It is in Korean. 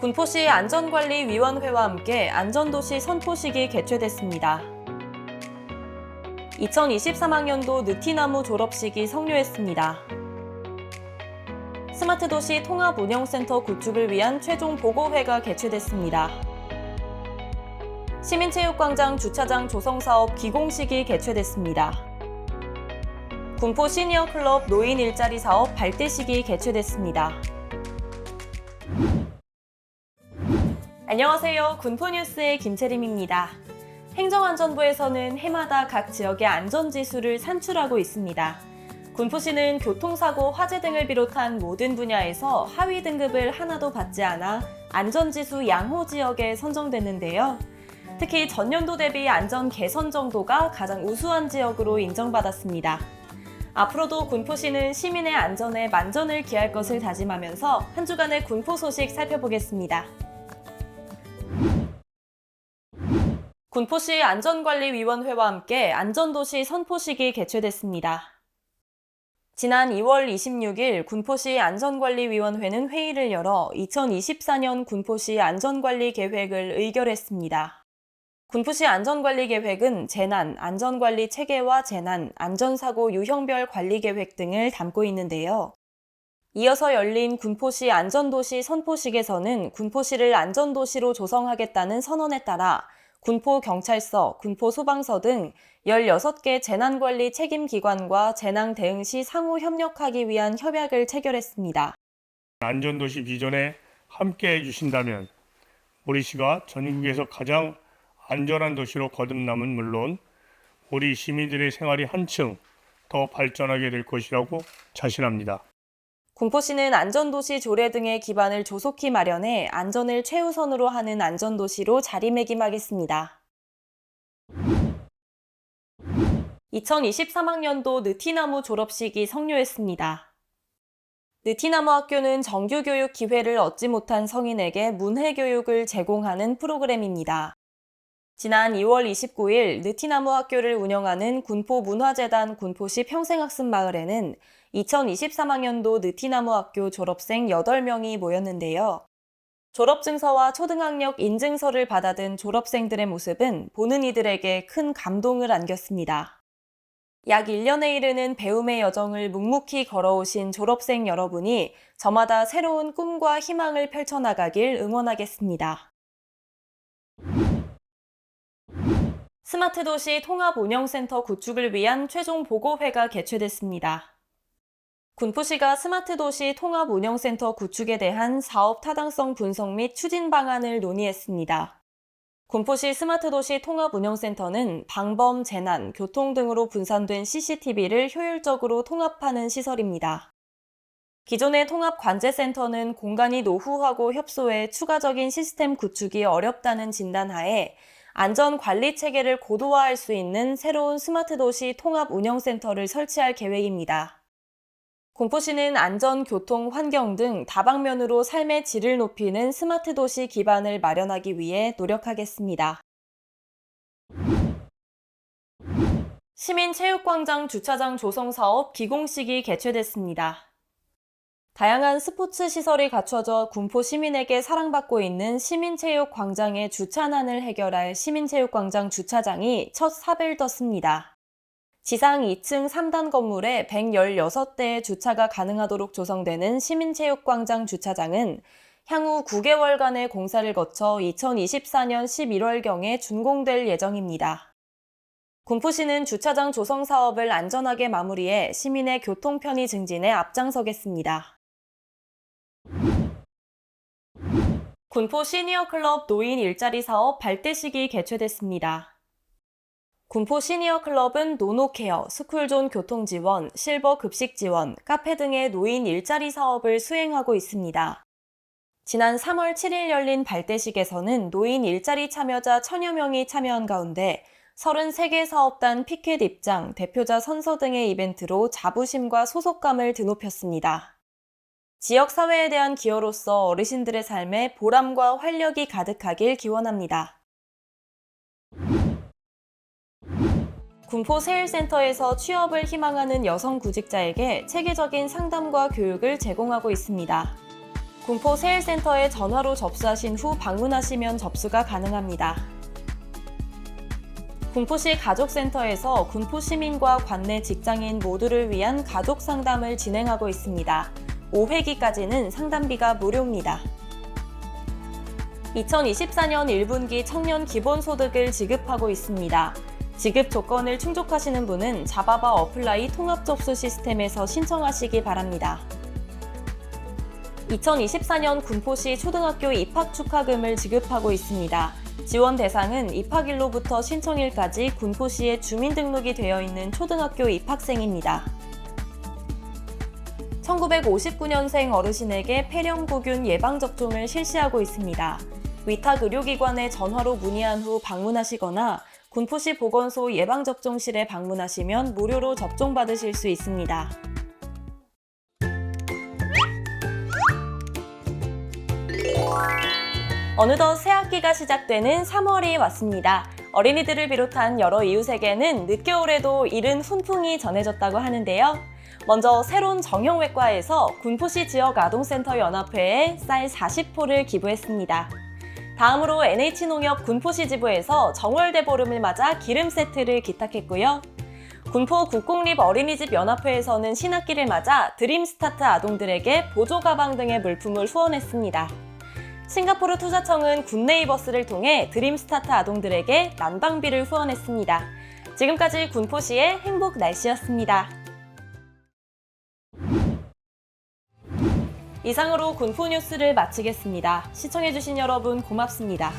군포시 안전관리위원회와 함께 안전도시 선포식이 개최됐습니다. 2023학년도 느티나무 졸업식이 성료했습니다. 스마트도시 통합운영센터 구축을 위한 최종 보고회가 개최됐습니다. 시민체육광장 주차장 조성사업 기공식이 개최됐습니다. 군포 시니어클럽 노인 일자리 사업 발대식이 개최됐습니다. 안녕하세요. 군포뉴스의 김채림입니다. 행정안전부에서는 해마다 각 지역의 안전지수를 산출하고 있습니다. 군포시는 교통사고, 화재 등을 비롯한 모든 분야에서 하위 등급을 하나도 받지 않아 안전지수 양호 지역에 선정됐는데요. 특히 전년도 대비 안전 개선 정도가 가장 우수한 지역으로 인정받았습니다. 앞으로도 군포시는 시민의 안전에 만전을 기할 것을 다짐하면서 한 주간의 군포 소식 살펴보겠습니다. 군포시 안전관리위원회와 함께 안전도시 선포식이 개최됐습니다. 지난 2월 26일 군포시 안전관리위원회는 회의를 열어 2024년 군포시 안전관리 계획을 의결했습니다. 군포시 안전관리 계획은 재난, 안전관리 체계와 재난, 안전사고 유형별 관리 계획 등을 담고 있는데요. 이어서 열린 군포시 안전도시 선포식에서는 군포시를 안전도시로 조성하겠다는 선언에 따라 군포경찰서, 군포소방서 등 16개 재난관리 책임기관과 재난 대응 시 상호 협력하기 위한 협약을 체결했습니다. 안전도시 비전에 함께 해주신다면 우리 시가 전국에서 가장 안전한 도시로 거듭남은 물론 우리 시민들의 생활이 한층 더 발전하게 될 것이라고 자신합니다. 군포시는 안전도시 조례 등의 기반을 조속히 마련해 안전을 최우선으로 하는 안전도시로 자리매김하겠습니다. 2023학년도 느티나무 졸업식이 성료했습니다. 느티나무 학교는 정규 교육 기회를 얻지 못한 성인에게 문해 교육을 제공하는 프로그램입니다. 지난 2월 29일 느티나무 학교를 운영하는 군포문화재단 군포시 평생학습마을에는 2023학년도 느티나무 학교 졸업생 8명이 모였는데요. 졸업증서와 초등학력 인증서를 받아든 졸업생들의 모습은 보는 이들에게 큰 감동을 안겼습니다. 약 1년에 이르는 배움의 여정을 묵묵히 걸어오신 졸업생 여러분이 저마다 새로운 꿈과 희망을 펼쳐나가길 응원하겠습니다. 스마트 도시 통합 운영센터 구축을 위한 최종 보고회가 개최됐습니다. 군포시가 스마트 도시 통합 운영센터 구축에 대한 사업 타당성 분석 및 추진 방안을 논의했습니다. 군포시 스마트 도시 통합 운영센터는 방범, 재난, 교통 등으로 분산된 CCTV를 효율적으로 통합하는 시설입니다. 기존의 통합 관제센터는 공간이 노후하고 협소해 추가적인 시스템 구축이 어렵다는 진단하에 안전 관리 체계를 고도화할 수 있는 새로운 스마트 도시 통합 운영센터를 설치할 계획입니다. 공포시는 안전, 교통, 환경 등 다방면으로 삶의 질을 높이는 스마트 도시 기반을 마련하기 위해 노력하겠습니다. 시민체육광장 주차장 조성 사업 기공식이 개최됐습니다. 다양한 스포츠 시설이 갖춰져 군포 시민에게 사랑받고 있는 시민체육광장의 주차난을 해결할 시민체육광장 주차장이 첫 삽을 떴습니다. 지상 2층 3단 건물에 116대의 주차가 가능하도록 조성되는 시민체육광장 주차장은 향후 9개월간의 공사를 거쳐 2024년 11월경에 준공될 예정입니다. 군포시는 주차장 조성 사업을 안전하게 마무리해 시민의 교통 편의 증진에 앞장서겠습니다. 군포 시니어 클럽 노인 일자리 사업 발대 식이 개최됐습니다. 군포 시니어 클럽은 노노케어, 스쿨존 교통 지원, 실버 급식 지원, 카페 등의 노인 일자리 사업을 수행하고 있습니다. 지난 3월 7일 열린 발대식에서는 노인 일자리 참여자 천여 명이 참여한 가운데 33개 사업단 피켓 입장, 대표자 선서 등의 이벤트로 자부심과 소속감을 드높였습니다. 지역 사회에 대한 기여로서 어르신들의 삶에 보람과 활력이 가득하길 기원합니다. 군포 세일센터에서 취업을 희망하는 여성 구직자에게 체계적인 상담과 교육을 제공하고 있습니다. 군포 세일센터에 전화로 접수하신 후 방문하시면 접수가 가능합니다. 군포시 가족센터에서 군포 시민과 관내 직장인 모두를 위한 가족 상담을 진행하고 있습니다. 5회기까지는 상담비가 무료입니다. 2024년 1분기 청년 기본소득을 지급하고 있습니다. 지급 조건을 충족하시는 분은 자바바 어플라이 통합 접수 시스템에서 신청하시기 바랍니다. 2024년 군포시 초등학교 입학 축하금을 지급하고 있습니다. 지원 대상은 입학일로부터 신청일까지 군포시에 주민등록이 되어 있는 초등학교 입학생입니다. 1959년생 어르신에게 폐렴구균 예방접종을 실시하고 있습니다. 위탁 의료기관에 전화로 문의한 후 방문하시거나 군포시 보건소 예방접종실에 방문하시면 무료로 접종받으실 수 있습니다. 어느덧 새학기가 시작되는 3월이 왔습니다. 어린이들을 비롯한 여러 이웃에게는 늦겨울에도 이른 훈풍이 전해졌다고 하는데요. 먼저 새로운 정형외과에서 군포시 지역 아동센터 연합회에 쌀 40포를 기부했습니다. 다음으로 NH농협 군포시 지부에서 정월대 보름을 맞아 기름 세트를 기탁했고요. 군포 국공립 어린이집 연합회에서는 신학기를 맞아 드림스타트 아동들에게 보조 가방 등의 물품을 후원했습니다. 싱가포르 투자청은 굿네이버스를 통해 드림스타트 아동들에게 난방비를 후원했습니다. 지금까지 군포시의 행복 날씨였습니다. 이상으로 군포 뉴스를 마치겠습니다. 시청해주신 여러분 고맙습니다.